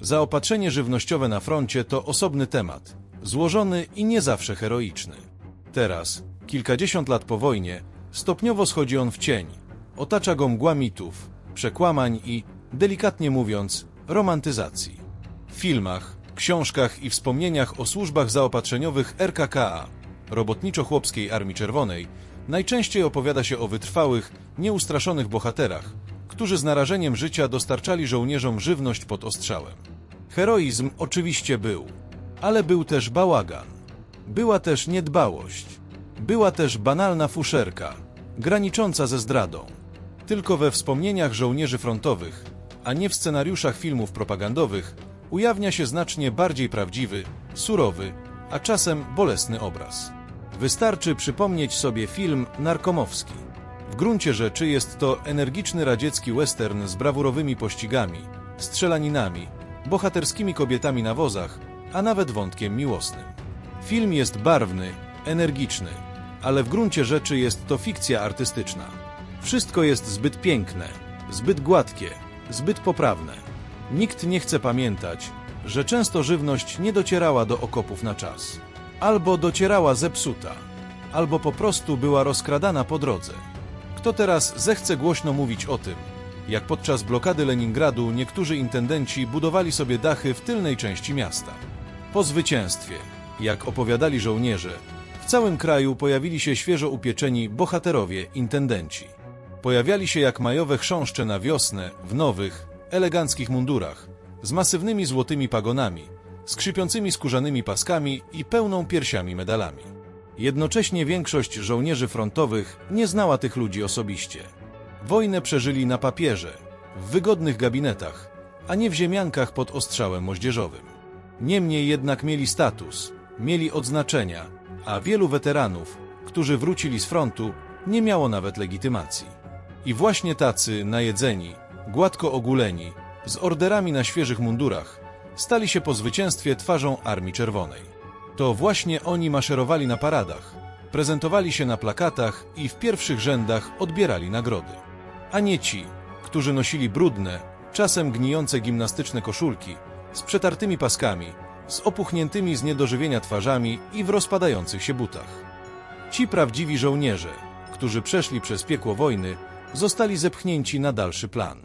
Zaopatrzenie żywnościowe na froncie to osobny temat, złożony i nie zawsze heroiczny. Teraz, kilkadziesiąt lat po wojnie, stopniowo schodzi on w cień. Otacza go mgła mitów, przekłamań i, delikatnie mówiąc, romantyzacji. W filmach, książkach i wspomnieniach o służbach zaopatrzeniowych RKKA, Robotniczo-Chłopskiej Armii Czerwonej, najczęściej opowiada się o wytrwałych, nieustraszonych bohaterach, którzy z narażeniem życia dostarczali żołnierzom żywność pod ostrzałem. Heroizm oczywiście był, ale był też bałagan. Była też niedbałość. Była też banalna fuszerka, granicząca ze zdradą. Tylko we wspomnieniach żołnierzy frontowych, a nie w scenariuszach filmów propagandowych, ujawnia się znacznie bardziej prawdziwy, surowy, a czasem bolesny obraz. Wystarczy przypomnieć sobie film narkomowski. W gruncie rzeczy jest to energiczny radziecki western z brawurowymi pościgami, strzelaninami, bohaterskimi kobietami na wozach, a nawet wątkiem miłosnym. Film jest barwny, energiczny, ale w gruncie rzeczy jest to fikcja artystyczna. Wszystko jest zbyt piękne, zbyt gładkie, zbyt poprawne. Nikt nie chce pamiętać, że często żywność nie docierała do okopów na czas. Albo docierała zepsuta, albo po prostu była rozkradana po drodze. Kto teraz zechce głośno mówić o tym, jak podczas blokady Leningradu niektórzy intendenci budowali sobie dachy w tylnej części miasta? Po zwycięstwie, jak opowiadali żołnierze, w całym kraju pojawili się świeżo upieczeni bohaterowie intendenci. Pojawiali się jak majowe chrząszcze na wiosnę, w nowych, eleganckich mundurach, z masywnymi złotymi pagonami, skrzypiącymi skórzanymi paskami i pełną piersiami medalami. Jednocześnie większość żołnierzy frontowych nie znała tych ludzi osobiście. Wojnę przeżyli na papierze, w wygodnych gabinetach, a nie w ziemiankach pod ostrzałem moździerzowym. Niemniej jednak mieli status, mieli odznaczenia, a wielu weteranów, którzy wrócili z frontu, nie miało nawet legitymacji. I właśnie tacy, najedzeni, gładko oguleni, z orderami na świeżych mundurach, stali się po zwycięstwie twarzą Armii Czerwonej. To właśnie oni maszerowali na paradach, prezentowali się na plakatach i w pierwszych rzędach odbierali nagrody. A nie ci, którzy nosili brudne, czasem gnijące gimnastyczne koszulki, z przetartymi paskami, z opuchniętymi z niedożywienia twarzami i w rozpadających się butach. Ci prawdziwi żołnierze, którzy przeszli przez piekło wojny, zostali zepchnięci na dalszy plan.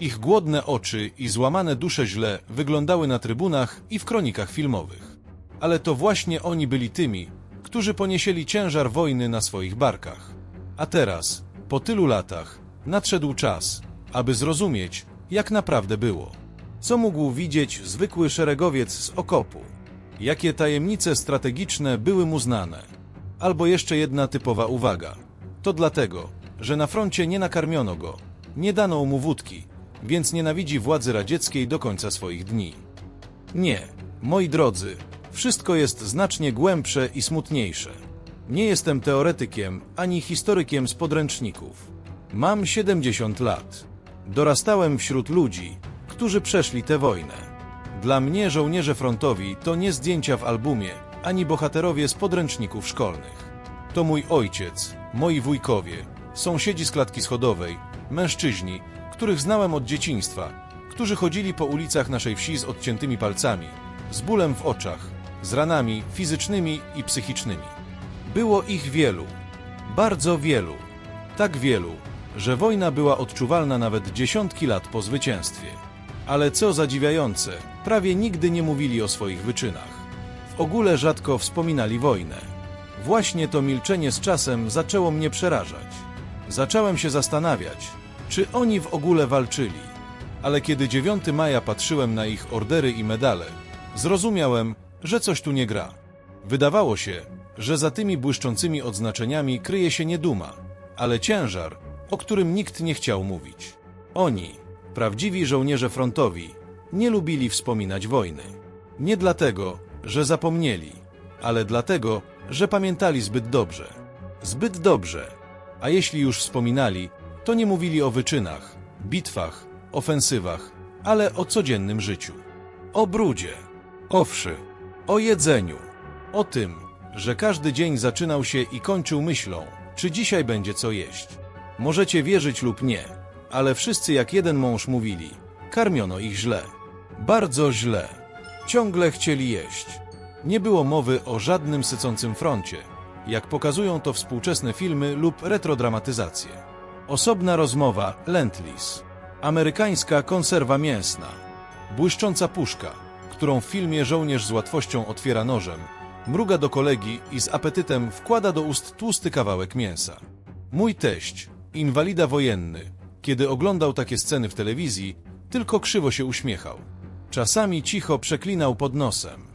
Ich głodne oczy i złamane dusze źle wyglądały na trybunach i w kronikach filmowych. Ale to właśnie oni byli tymi, którzy ponieśli ciężar wojny na swoich barkach. A teraz, po tylu latach, nadszedł czas, aby zrozumieć, jak naprawdę było. Co mógł widzieć zwykły szeregowiec z okopu? Jakie tajemnice strategiczne były mu znane? Albo jeszcze jedna typowa uwaga. To dlatego, że na froncie nie nakarmiono go, nie dano mu wódki, więc nienawidzi władzy radzieckiej do końca swoich dni. Nie, moi drodzy, wszystko jest znacznie głębsze i smutniejsze. Nie jestem teoretykiem ani historykiem z podręczników. Mam 70 lat. Dorastałem wśród ludzi, którzy przeszli tę wojnę. Dla mnie żołnierze frontowi to nie zdjęcia w albumie, ani bohaterowie z podręczników szkolnych. To mój ojciec, moi wujkowie, sąsiedzi z klatki schodowej, mężczyźni, których znałem od dzieciństwa, którzy chodzili po ulicach naszej wsi z odciętymi palcami, z bólem w oczach, z ranami fizycznymi i psychicznymi. Było ich wielu, bardzo wielu, tak wielu, że wojna była odczuwalna nawet dziesiątki lat po zwycięstwie. Ale co zadziwiające, prawie nigdy nie mówili o swoich wyczynach. W ogóle rzadko wspominali wojnę. Właśnie to milczenie z czasem zaczęło mnie przerażać. Zacząłem się zastanawiać, czy oni w ogóle walczyli. Ale kiedy 9 maja patrzyłem na ich ordery i medale, zrozumiałem, że coś tu nie gra. Wydawało się, że za tymi błyszczącymi odznaczeniami kryje się nie duma, ale ciężar, o którym nikt nie chciał mówić. Oni, prawdziwi żołnierze frontowi, nie lubili wspominać wojny. Nie dlatego, że zapomnieli, ale dlatego, że pamiętali zbyt dobrze. Zbyt dobrze. A jeśli już wspominali, to nie mówili o wyczynach, bitwach, ofensywach, ale o codziennym życiu. O brudzie, o wszy, o jedzeniu, o tym, że każdy dzień zaczynał się i kończył myślą, czy dzisiaj będzie co jeść. Możecie wierzyć lub nie, ale wszyscy jak jeden mąż mówili, karmiono ich źle. Bardzo źle. Ciągle chcieli jeść. Nie było mowy o żadnym sycącym froncie, jak pokazują to współczesne filmy lub retrodramatyzacje. Osobna rozmowa Lentlis. Amerykańska konserwa mięsna. Błyszcząca puszka, którą w filmie żołnierz z łatwością otwiera nożem, mruga do kolegi i z apetytem wkłada do ust tłusty kawałek mięsa. Mój teść, inwalida wojenny, kiedy oglądał takie sceny w telewizji, tylko krzywo się uśmiechał. Czasami cicho przeklinał pod nosem.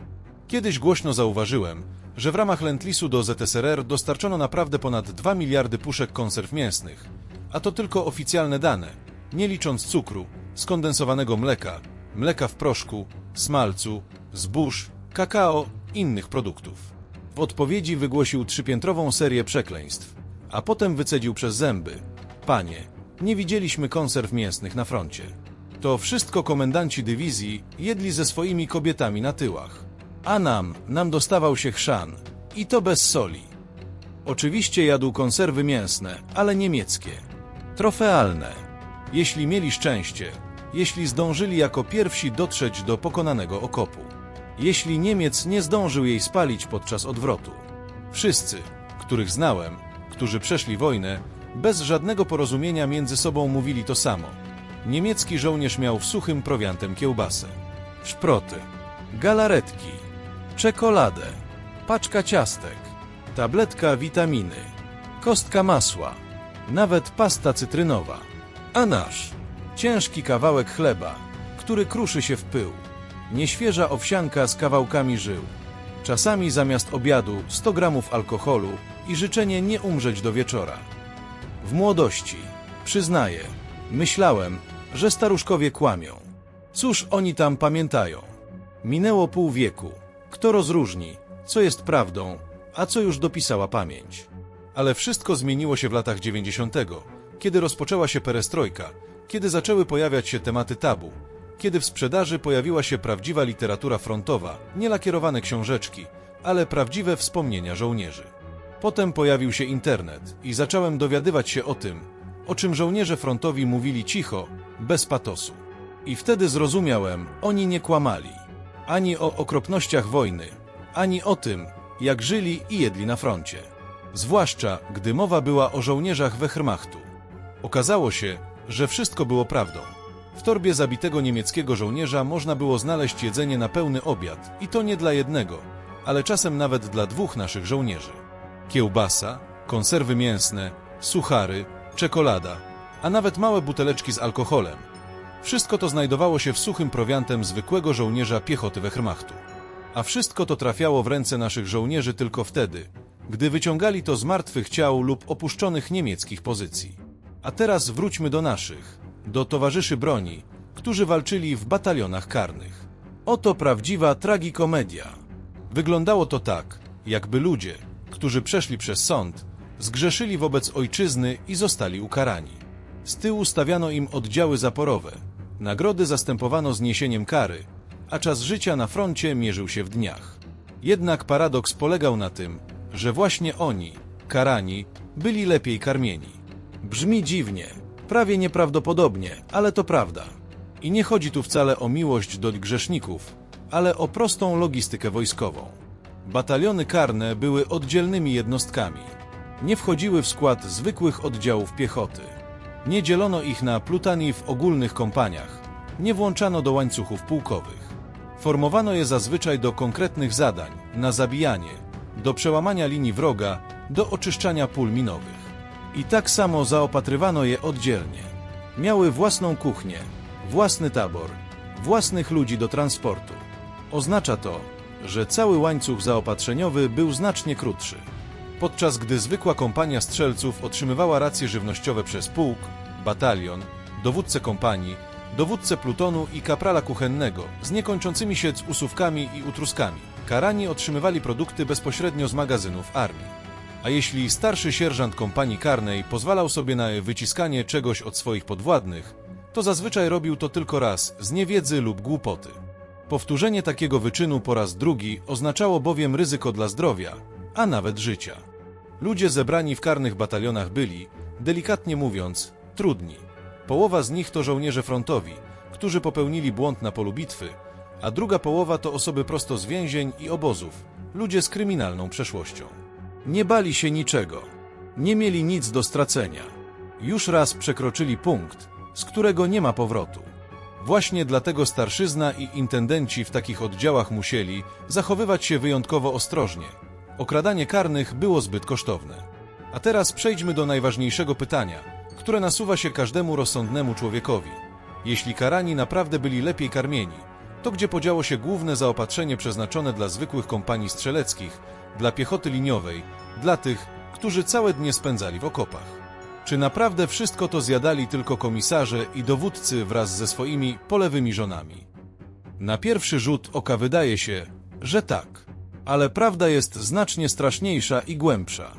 Kiedyś głośno zauważyłem, że w ramach Lentlisu do ZSRR dostarczono naprawdę ponad 2 miliardy puszek konserw mięsnych, a to tylko oficjalne dane, nie licząc cukru, skondensowanego mleka, mleka w proszku, smalcu, zbóż, kakao, innych produktów. W odpowiedzi wygłosił trzypiętrową serię przekleństw, a potem wycedził przez zęby. Panie, nie widzieliśmy konserw mięsnych na froncie. To wszystko komendanci dywizji jedli ze swoimi kobietami na tyłach. A nam, nam dostawał się chrzan. I to bez soli. Oczywiście jadł konserwy mięsne, ale niemieckie. Trofealne. Jeśli mieli szczęście, jeśli zdążyli jako pierwsi dotrzeć do pokonanego okopu. Jeśli Niemiec nie zdążył jej spalić podczas odwrotu. Wszyscy, których znałem, którzy przeszli wojnę, bez żadnego porozumienia między sobą mówili to samo. Niemiecki żołnierz miał w suchym prowiantem kiełbasę, szproty, galaretki, czekoladę, paczka ciastek, tabletka witaminy, kostka masła, nawet pasta cytrynowa. A nasz ciężki kawałek chleba, który kruszy się w pył, nieświeża owsianka z kawałkami żył. Czasami zamiast obiadu 100 gramów alkoholu i życzenie nie umrzeć do wieczora. W młodości, przyznaję, myślałem, że staruszkowie kłamią. Cóż oni tam pamiętają? Minęło pół wieku. Kto rozróżni, co jest prawdą, a co już dopisała pamięć? Ale wszystko zmieniło się w latach 90., kiedy rozpoczęła się perestrojka, kiedy zaczęły pojawiać się tematy tabu, kiedy w sprzedaży pojawiła się prawdziwa literatura frontowa, nie lakierowane książeczki, ale prawdziwe wspomnienia żołnierzy. Potem pojawił się internet i zacząłem dowiadywać się o tym, o czym żołnierze frontowi mówili cicho, bez patosu. I wtedy zrozumiałem, oni nie kłamali. Ani o okropnościach wojny, ani o tym, jak żyli i jedli na froncie. Zwłaszcza, gdy mowa była o żołnierzach Wehrmachtu. Okazało się, że wszystko było prawdą. W torbie zabitego niemieckiego żołnierza można było znaleźć jedzenie na pełny obiad, i to nie dla jednego, ale czasem nawet dla dwóch naszych żołnierzy. Kiełbasa, konserwy mięsne, suchary, czekolada, a nawet małe buteleczki z alkoholem. Wszystko to znajdowało się w suchym prowiantem zwykłego żołnierza piechoty Wehrmachtu. A wszystko to trafiało w ręce naszych żołnierzy tylko wtedy, gdy wyciągali to z martwych ciał lub opuszczonych niemieckich pozycji. A teraz wróćmy do naszych, do towarzyszy broni, którzy walczyli w batalionach karnych. Oto prawdziwa tragikomedia. Wyglądało to tak, jakby ludzie, którzy przeszli przez sąd, zgrzeszyli wobec ojczyzny i zostali ukarani. Z tyłu stawiano im oddziały zaporowe, nagrody zastępowano zniesieniem kary, a czas życia na froncie mierzył się w dniach. Jednak paradoks polegał na tym, że właśnie oni, karani, byli lepiej karmieni. Brzmi dziwnie, prawie nieprawdopodobnie, ale to prawda. I nie chodzi tu wcale o miłość do grzeszników, ale o prostą logistykę wojskową. Bataliony karne były oddzielnymi jednostkami. Nie wchodziły w skład zwykłych oddziałów piechoty. Nie dzielono ich na plutani w ogólnych kompaniach. Nie włączano do łańcuchów pułkowych. Formowano je zazwyczaj do konkretnych zadań, na zabijanie, do przełamania linii wroga, do oczyszczania pól minowych. I tak samo zaopatrywano je oddzielnie. Miały własną kuchnię, własny tabor, własnych ludzi do transportu. Oznacza to, że cały łańcuch zaopatrzeniowy był znacznie krótszy. Podczas gdy zwykła kompania strzelców otrzymywała racje żywnościowe przez pułk, batalion, dowódcę kompanii, dowódcę plutonu i kaprala kuchennego z niekończącymi się usówkami i utruskami. Karani otrzymywali produkty bezpośrednio z magazynów armii. A jeśli starszy sierżant kompanii karnej pozwalał sobie na wyciskanie czegoś od swoich podwładnych, to zazwyczaj robił to tylko raz z niewiedzy lub głupoty. Powtórzenie takiego wyczynu po raz drugi oznaczało bowiem ryzyko dla zdrowia, a nawet życia. Ludzie zebrani w karnych batalionach byli, delikatnie mówiąc, trudni. Połowa z nich to żołnierze frontowi, którzy popełnili błąd na polu bitwy, a druga połowa to osoby prosto z więzień i obozów, ludzie z kryminalną przeszłością. Nie bali się niczego, nie mieli nic do stracenia. Już raz przekroczyli punkt, z którego nie ma powrotu. Właśnie dlatego starszyzna i intendenci w takich oddziałach musieli zachowywać się wyjątkowo ostrożnie. Okradanie karnych było zbyt kosztowne. A teraz przejdźmy do najważniejszego pytania, które nasuwa się każdemu rozsądnemu człowiekowi. Jeśli karani naprawdę byli lepiej karmieni, to gdzie podziało się główne zaopatrzenie przeznaczone dla zwykłych kompanii strzeleckich, dla piechoty liniowej, dla tych, którzy całe dnie spędzali w okopach? Czy naprawdę wszystko to zjadali tylko komisarze i dowódcy wraz ze swoimi polewymi żonami? Na pierwszy rzut oka wydaje się, że tak, ale prawda jest znacznie straszniejsza i głębsza.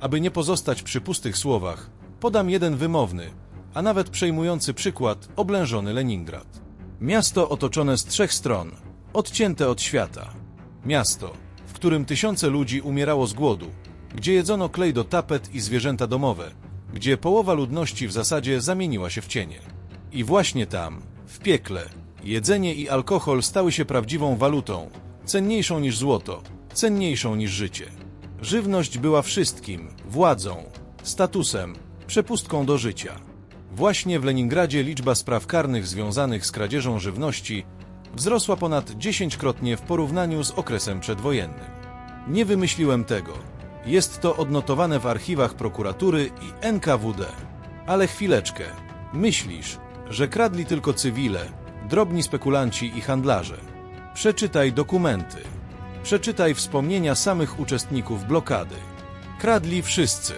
Aby nie pozostać przy pustych słowach, podam jeden wymowny, a nawet przejmujący przykład oblężony Leningrad. Miasto otoczone z trzech stron, odcięte od świata. Miasto, którym tysiące ludzi umierało z głodu, gdzie jedzono klej do tapet i zwierzęta domowe, gdzie połowa ludności w zasadzie zamieniła się w cienie. I właśnie tam, w piekle, jedzenie i alkohol stały się prawdziwą walutą, cenniejszą niż złoto, cenniejszą niż życie. Żywność była wszystkim, władzą, statusem, przepustką do życia. Właśnie w Leningradzie liczba spraw karnych związanych z kradzieżą żywności wzrosła ponad dziesięćkrotnie w porównaniu z okresem przedwojennym. Nie wymyśliłem tego. Jest to odnotowane w archiwach prokuratury i NKWD. Ale chwileczkę. Myślisz, że kradli tylko cywile, drobni spekulanci i handlarze. Przeczytaj dokumenty. Przeczytaj wspomnienia samych uczestników blokady. Kradli wszyscy.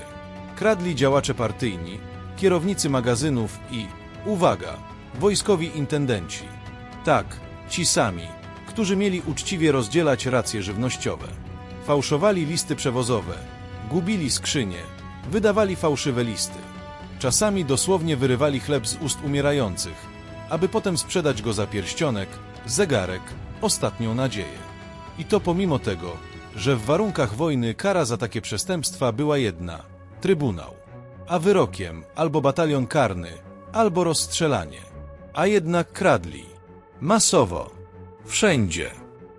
Kradli działacze partyjni, kierownicy magazynów i, uwaga, wojskowi intendenci. Tak, ci sami, którzy mieli uczciwie rozdzielać racje żywnościowe. Fałszowali listy przewozowe, gubili skrzynie, wydawali fałszywe listy. Czasami dosłownie wyrywali chleb z ust umierających, aby potem sprzedać go za pierścionek, zegarek, ostatnią nadzieję. I to pomimo tego, że w warunkach wojny kara za takie przestępstwa była jedna trybunał. A wyrokiem albo batalion karny, albo rozstrzelanie. A jednak kradli. Masowo. Wszędzie.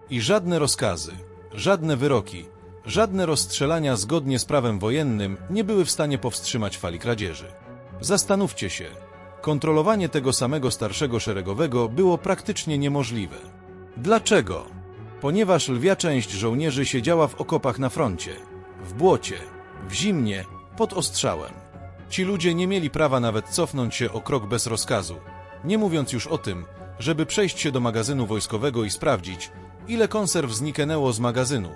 I żadne rozkazy, żadne wyroki, żadne rozstrzelania zgodnie z prawem wojennym nie były w stanie powstrzymać fali kradzieży. Zastanówcie się. Kontrolowanie tego samego starszego szeregowego było praktycznie niemożliwe. Dlaczego? Ponieważ lwia część żołnierzy siedziała w okopach na froncie, w błocie, w zimnie, pod ostrzałem. Ci ludzie nie mieli prawa nawet cofnąć się o krok bez rozkazu, nie mówiąc już o tym, żeby przejść się do magazynu wojskowego i sprawdzić, ile konserw zniknęło z magazynu,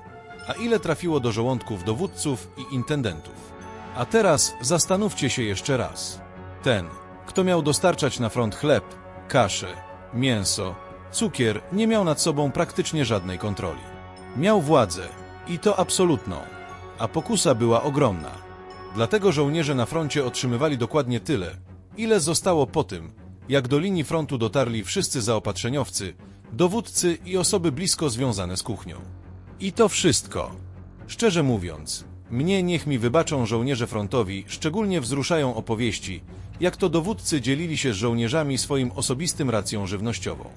a ile trafiło do żołądków dowódców i intendentów. A teraz zastanówcie się jeszcze raz. Ten, kto miał dostarczać na front chleb, kaszę, mięso, cukier, nie miał nad sobą praktycznie żadnej kontroli. Miał władzę, i to absolutną, a pokusa była ogromna. Dlatego żołnierze na froncie otrzymywali dokładnie tyle, ile zostało po tym, jak do linii frontu dotarli wszyscy zaopatrzeniowcy, dowódcy i osoby blisko związane z kuchnią. I to wszystko. Szczerze mówiąc, mnie niech mi wybaczą żołnierze frontowi, szczególnie wzruszają opowieści, jak to dowódcy dzielili się z żołnierzami swoim osobistym racją żywnościową.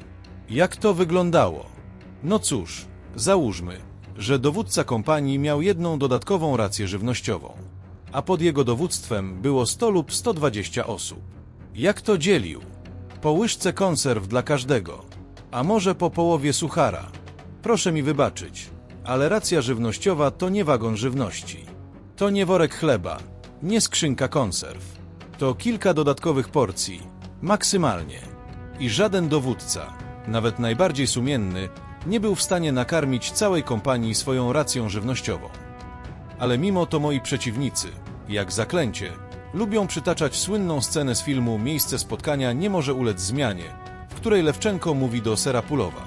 Jak to wyglądało? No cóż, załóżmy, że dowódca kompanii miał jedną dodatkową rację żywnościową, a pod jego dowództwem było 100 lub 120 osób. Jak to dzielił? Po łyżce konserw dla każdego, a może po połowie suchara. Proszę mi wybaczyć, ale racja żywnościowa to nie wagon żywności. To nie worek chleba, nie skrzynka konserw. To kilka dodatkowych porcji, maksymalnie. I żaden dowódca, nawet najbardziej sumienny, nie był w stanie nakarmić całej kompanii swoją racją żywnościową. Ale mimo to moi przeciwnicy, jak zaklęcie, lubią przytaczać słynną scenę z filmu Miejsce spotkania nie może ulec zmianie, w której Lewczenko mówi do Serapulowa.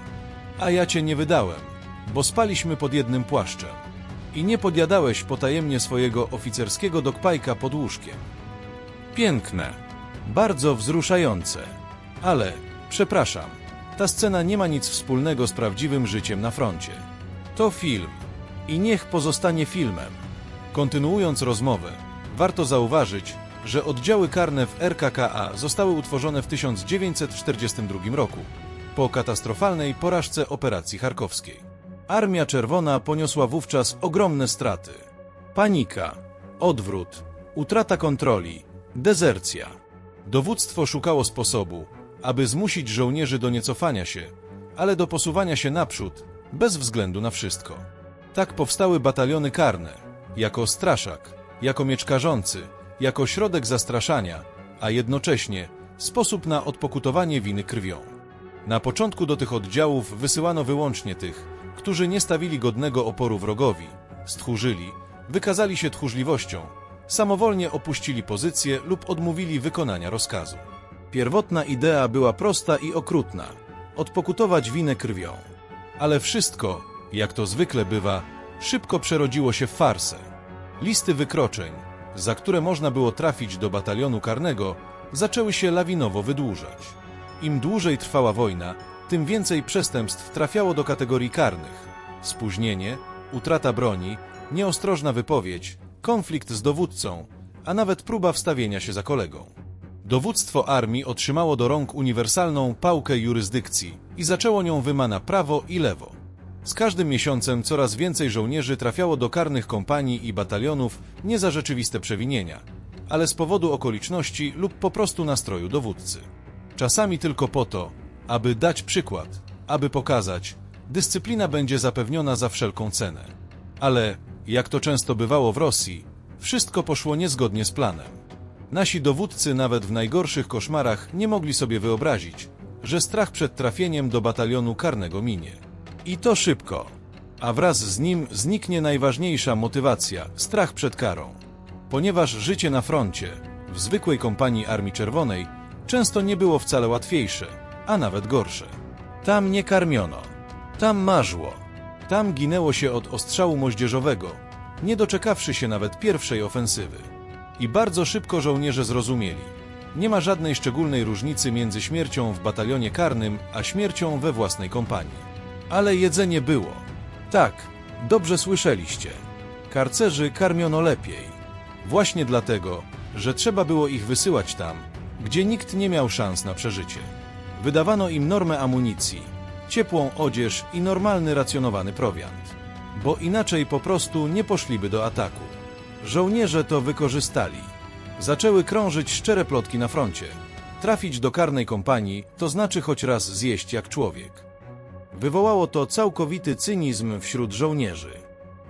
A ja cię nie wydałem, bo spaliśmy pod jednym płaszczem. I nie podjadałeś potajemnie swojego oficerskiego dokpajka pod łóżkiem. Piękne, bardzo wzruszające. Ale, przepraszam, ta scena nie ma nic wspólnego z prawdziwym życiem na froncie. To film. I niech pozostanie filmem. Kontynuując rozmowę, warto zauważyć, że oddziały karne w RKKA zostały utworzone w 1942 roku, po katastrofalnej porażce operacji charkowskiej. Armia Czerwona poniosła wówczas ogromne straty. Panika, odwrót, utrata kontroli, dezercja. Dowództwo szukało sposobu, aby zmusić żołnierzy do niecofania się, ale do posuwania się naprzód, bez względu na wszystko. Tak powstały bataliony karne, jako straszak, jako miecz karzący, jako środek zastraszania, a jednocześnie sposób na odpokutowanie winy krwią. Na początku do tych oddziałów wysyłano wyłącznie tych, którzy nie stawili godnego oporu wrogowi, stchórzyli, wykazali się tchórzliwością, samowolnie opuścili pozycję lub odmówili wykonania rozkazu. Pierwotna idea była prosta i okrutna odpokutować winę krwią. Ale wszystko, jak to zwykle bywa, szybko przerodziło się w farsę. Listy wykroczeń, za które można było trafić do batalionu karnego, zaczęły się lawinowo wydłużać. Im dłużej trwała wojna, tym więcej przestępstw trafiało do kategorii karnych. Spóźnienie, utrata broni, nieostrożna wypowiedź, konflikt z dowódcą, a nawet próba wstawienia się za kolegą. Dowództwo armii otrzymało do rąk uniwersalną pałkę jurysdykcji i zaczęło nią wymana prawo i lewo. Z każdym miesiącem coraz więcej żołnierzy trafiało do karnych kompanii i batalionów nie za rzeczywiste przewinienia, ale z powodu okoliczności lub po prostu nastroju dowódcy. Czasami tylko po to, aby dać przykład, aby pokazać, dyscyplina będzie zapewniona za wszelką cenę. Ale, jak to często bywało w Rosji, wszystko poszło niezgodnie z planem. Nasi dowódcy nawet w najgorszych koszmarach nie mogli sobie wyobrazić, że strach przed trafieniem do batalionu karnego minie. I to szybko. A wraz z nim zniknie najważniejsza motywacja strach przed karą. Ponieważ życie na froncie, w zwykłej kompanii Armii Czerwonej, często nie było wcale łatwiejsze, a nawet gorsze. Tam nie karmiono, tam marzło, tam ginęło się od ostrzału moździerzowego, nie doczekawszy się nawet pierwszej ofensywy. I bardzo szybko żołnierze zrozumieli. Nie ma żadnej szczególnej różnicy między śmiercią w batalionie karnym, a śmiercią we własnej kompanii. Ale jedzenie było. Tak, dobrze słyszeliście. Karcerzy karmiono lepiej. Właśnie dlatego, że trzeba było ich wysyłać tam, gdzie nikt nie miał szans na przeżycie. Wydawano im normę amunicji, ciepłą odzież i normalny racjonowany prowiant. Bo inaczej po prostu nie poszliby do ataku. Żołnierze to wykorzystali. Zaczęły krążyć szczere plotki na froncie. Trafić do karnej kompanii to znaczy choć raz zjeść jak człowiek. Wywołało to całkowity cynizm wśród żołnierzy.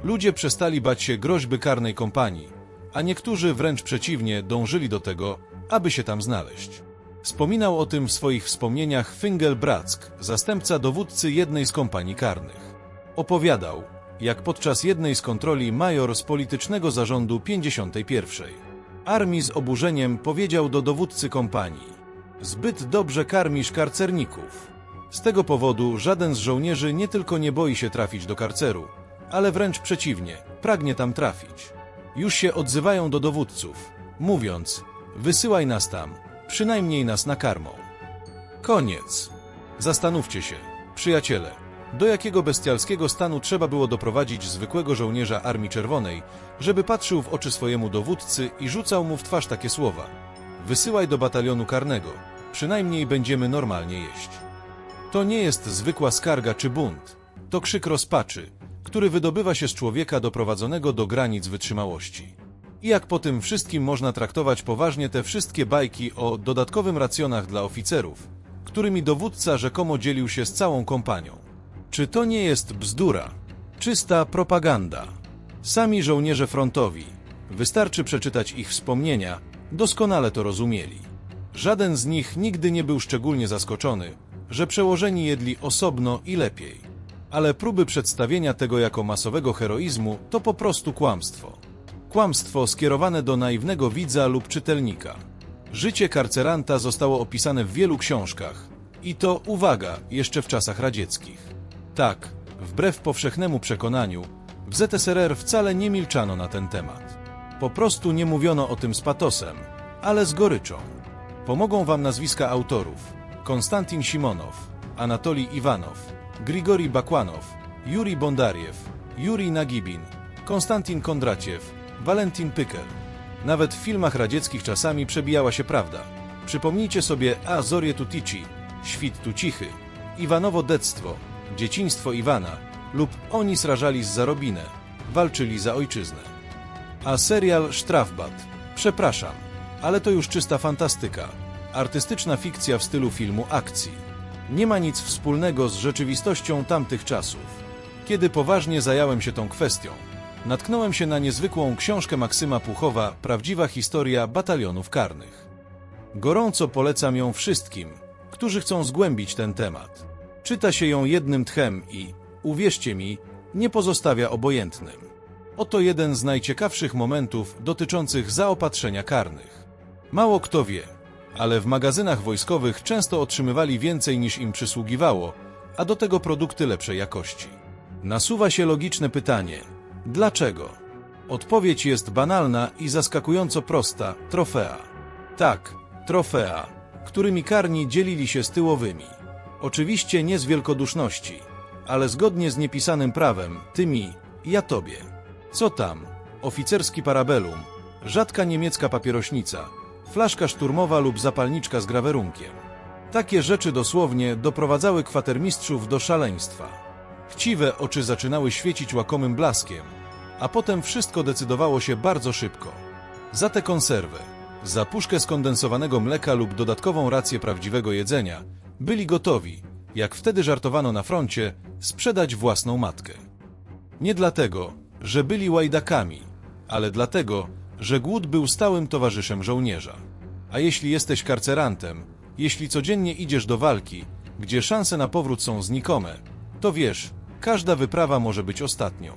Ludzie przestali bać się groźby karnej kompanii, a niektórzy wręcz przeciwnie dążyli do tego, aby się tam znaleźć. Wspominał o tym w swoich wspomnieniach Fingel Brack, zastępca dowódcy jednej z kompanii karnych. Opowiadał, jak podczas jednej z kontroli major z politycznego zarządu 51. Armii z oburzeniem powiedział do dowódcy kompanii: Zbyt dobrze karmisz karcerników. Z tego powodu żaden z żołnierzy nie tylko nie boi się trafić do karceru, ale wręcz przeciwnie, pragnie tam trafić. Już się odzywają do dowódców, mówiąc: Wysyłaj nas tam, przynajmniej nas nakarmą. Koniec. Zastanówcie się, przyjaciele, do jakiego bestialskiego stanu trzeba było doprowadzić zwykłego żołnierza Armii Czerwonej, żeby patrzył w oczy swojemu dowódcy i rzucał mu w twarz takie słowa: Wysyłaj do batalionu karnego, przynajmniej będziemy normalnie jeść. To nie jest zwykła skarga czy bunt, to krzyk rozpaczy, który wydobywa się z człowieka doprowadzonego do granic wytrzymałości. I jak po tym wszystkim można traktować poważnie te wszystkie bajki o dodatkowym racjonach dla oficerów, którymi dowódca rzekomo dzielił się z całą kompanią? Czy to nie jest bzdura? Czysta propaganda. Sami żołnierze frontowi, wystarczy przeczytać ich wspomnienia, doskonale to rozumieli. Żaden z nich nigdy nie był szczególnie zaskoczony, że przełożeni jedli osobno i lepiej. Ale próby przedstawienia tego jako masowego heroizmu to po prostu kłamstwo. Kłamstwo skierowane do naiwnego widza lub czytelnika. Życie karceranta zostało opisane w wielu książkach. I to, uwaga, jeszcze w czasach radzieckich. Tak, wbrew powszechnemu przekonaniu, w ZSRR wcale nie milczano na ten temat. Po prostu nie mówiono o tym z patosem, ale z goryczą. Pomogą Wam nazwiska autorów: Konstantin Simonow, Anatolij Iwanow, Grigori Bakłanow, Juri Bondariew, Juri Nagibin, Konstantin Kondraciew, Walentin Pykel. Nawet w filmach radzieckich czasami przebijała się prawda. Przypomnijcie sobie Azorie Tutici, Świt tu cichy, Iwanowo Dectwo, Dzieciństwo Iwana lub Oni srażali z Zarobinę, walczyli za ojczyznę. A serial Strafbat. Przepraszam, ale to już czysta fantastyka. Artystyczna fikcja w stylu filmu akcji. Nie ma nic wspólnego z rzeczywistością tamtych czasów. Kiedy poważnie zająłem się tą kwestią, natknąłem się na niezwykłą książkę Maksyma Puchowa Prawdziwa historia batalionów karnych. Gorąco polecam ją wszystkim, którzy chcą zgłębić ten temat. Czyta się ją jednym tchem i, uwierzcie mi, nie pozostawia obojętnym. Oto jeden z najciekawszych momentów dotyczących zaopatrzenia karnych. Mało kto wie, ale w magazynach wojskowych często otrzymywali więcej niż im przysługiwało, a do tego produkty lepszej jakości. Nasuwa się logiczne pytanie: dlaczego? Odpowiedź jest banalna i zaskakująco prosta trofea. Tak, trofea, którymi karni dzielili się z tyłowymi. Oczywiście nie z wielkoduszności, ale zgodnie z niepisanym prawem, ty mi, ja tobie. Co tam? Oficerski parabelum, rzadka niemiecka papierośnica, flaszka szturmowa lub zapalniczka z grawerunkiem. Takie rzeczy dosłownie doprowadzały kwatermistrzów do szaleństwa. Chciwe oczy zaczynały świecić łakomym blaskiem, a potem wszystko decydowało się bardzo szybko. Za tę konserwę, za puszkę skondensowanego mleka lub dodatkową rację prawdziwego jedzenia, byli gotowi, jak wtedy żartowano na froncie, sprzedać własną matkę. Nie dlatego, że byli łajdakami, ale dlatego, że głód był stałym towarzyszem żołnierza. A jeśli jesteś karcerantem, jeśli codziennie idziesz do walki, gdzie szanse na powrót są znikome, to wiesz, każda wyprawa może być ostatnią.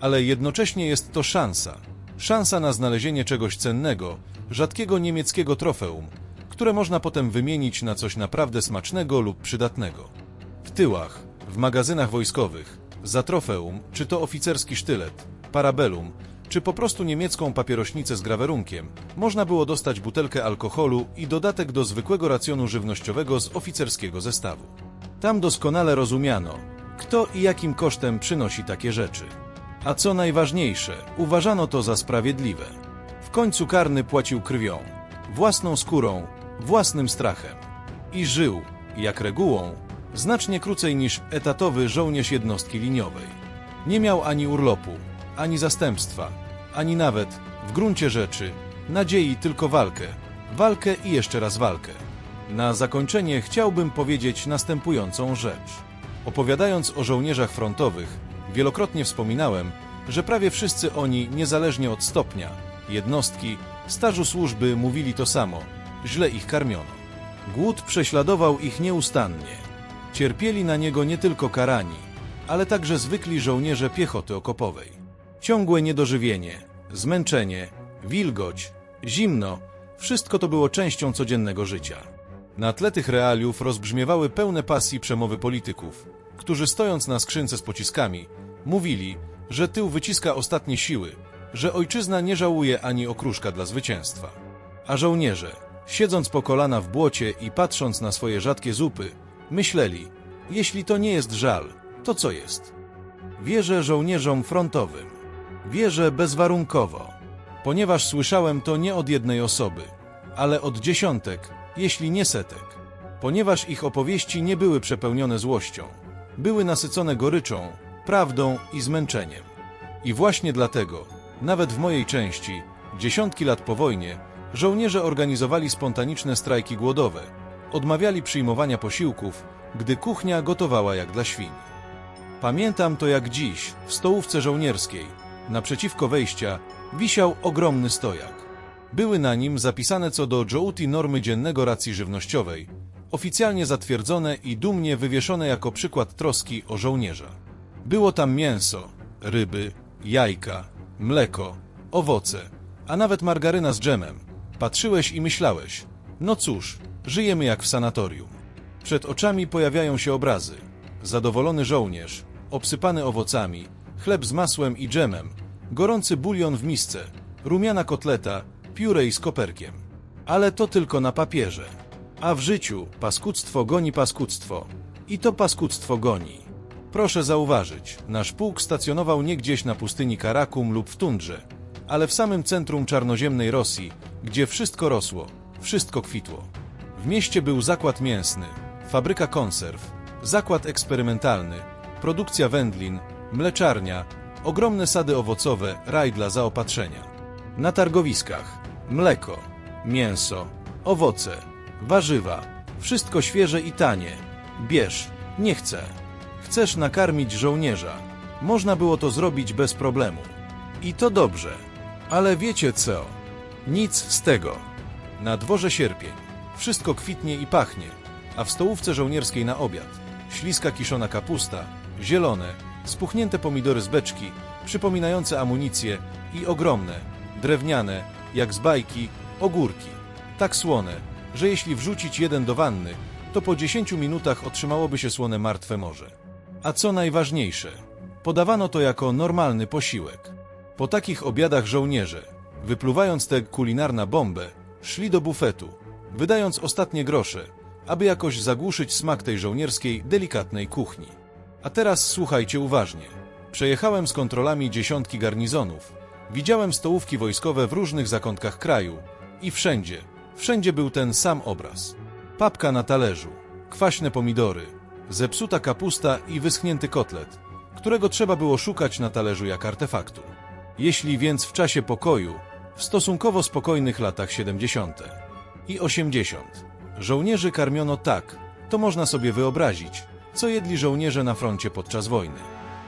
Ale jednocześnie jest to szansa. Szansa na znalezienie czegoś cennego, rzadkiego niemieckiego trofeum, które można potem wymienić na coś naprawdę smacznego lub przydatnego. W tyłach, w magazynach wojskowych, za trofeum, czy to oficerski sztylet, parabelum, czy po prostu niemiecką papierośnicę z grawerunkiem, można było dostać butelkę alkoholu i dodatek do zwykłego racjonu żywnościowego z oficerskiego zestawu. Tam doskonale rozumiano, kto i jakim kosztem przynosi takie rzeczy. A co najważniejsze, uważano to za sprawiedliwe. W końcu karny płacił krwią, własną skórą, własnym strachem. I żył, jak regułą, znacznie krócej niż etatowy żołnierz jednostki liniowej. Nie miał ani urlopu, ani zastępstwa, ani nawet, w gruncie rzeczy, nadziei tylko walkę. Walkę i jeszcze raz walkę. Na zakończenie chciałbym powiedzieć następującą rzecz. Opowiadając o żołnierzach frontowych, wielokrotnie wspominałem, że prawie wszyscy oni, niezależnie od stopnia, jednostki, stażu służby, mówili to samo. Źle ich karmiono. Głód prześladował ich nieustannie. Cierpieli na niego nie tylko karani, ale także zwykli żołnierze piechoty okopowej. Ciągłe niedożywienie, zmęczenie, wilgoć, zimno wszystko to było częścią codziennego życia. Na tle tych realiów rozbrzmiewały pełne pasji przemowy polityków, którzy stojąc na skrzynce z pociskami, mówili, że tył wyciska ostatnie siły, że ojczyzna nie żałuje ani okruszka dla zwycięstwa. A żołnierze, siedząc po kolana w błocie i patrząc na swoje rzadkie zupy, myśleli, jeśli to nie jest żal, to co jest? Wierzę żołnierzom frontowym. Wierzę bezwarunkowo, ponieważ słyszałem to nie od jednej osoby, ale od dziesiątek, jeśli nie setek. Ponieważ ich opowieści nie były przepełnione złością, były nasycone goryczą, prawdą i zmęczeniem. I właśnie dlatego, nawet w mojej części, dziesiątki lat po wojnie, żołnierze organizowali spontaniczne strajki głodowe, odmawiali przyjmowania posiłków, gdy kuchnia gotowała jak dla świń. Pamiętam to jak dziś, w stołówce żołnierskiej, naprzeciwko wejścia, wisiał ogromny stojak. Były na nim zapisane co do Jouti normy dziennego racji żywnościowej, oficjalnie zatwierdzone i dumnie wywieszone jako przykład troski o żołnierza. Było tam mięso, ryby, jajka, mleko, owoce, a nawet margaryna z dżemem. Patrzyłeś i myślałeś, no cóż, żyjemy jak w sanatorium. Przed oczami pojawiają się obrazy. Zadowolony żołnierz, obsypany owocami, chleb z masłem i dżemem, gorący bulion w misce, rumiana kotleta, piórej z koperkiem. Ale to tylko na papierze. A w życiu paskudztwo goni paskudztwo. I to paskudztwo goni. Proszę zauważyć, nasz pułk stacjonował nie gdzieś na pustyni Karakum lub w tundrze, ale w samym centrum czarnoziemnej Rosji, gdzie wszystko rosło, wszystko kwitło. W mieście był zakład mięsny, fabryka konserw, zakład eksperymentalny, produkcja wędlin, mleczarnia, ogromne sady owocowe, raj dla zaopatrzenia. Na targowiskach mleko, mięso, owoce, warzywa, wszystko świeże i tanie. Bierz, nie chcę. Chcesz nakarmić żołnierza. Można było to zrobić bez problemu. I to dobrze. Ale wiecie co? Nic z tego. Na dworze sierpień. Wszystko kwitnie i pachnie, a w stołówce żołnierskiej na obiad śliska kiszona kapusta, zielone, spuchnięte pomidory z beczki, przypominające amunicję i ogromne, drewniane, jak z bajki, ogórki. Tak słone, że jeśli wrzucić jeden do wanny, to po 10 minutach otrzymałoby się słone martwe morze. A co najważniejsze, podawano to jako normalny posiłek. Po takich obiadach żołnierze, wypluwając tę kulinarna bombę, szli do bufetu, wydając ostatnie grosze, aby jakoś zagłuszyć smak tej żołnierskiej, delikatnej kuchni. A teraz słuchajcie uważnie. Przejechałem z kontrolami dziesiątki garnizonów, widziałem stołówki wojskowe w różnych zakątkach kraju i wszędzie, wszędzie był ten sam obraz. Papka na talerzu, kwaśne pomidory, zepsuta kapusta i wyschnięty kotlet, którego trzeba było szukać na talerzu jak artefaktu. Jeśli więc w czasie pokoju, w stosunkowo spokojnych latach 70. i 80. żołnierzy karmiono tak, to można sobie wyobrazić, co jedli żołnierze na froncie podczas wojny.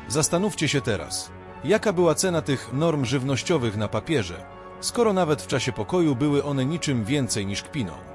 Zastanówcie się teraz, jaka była cena tych norm żywnościowych na papierze, skoro nawet w czasie pokoju były one niczym więcej niż kpiną.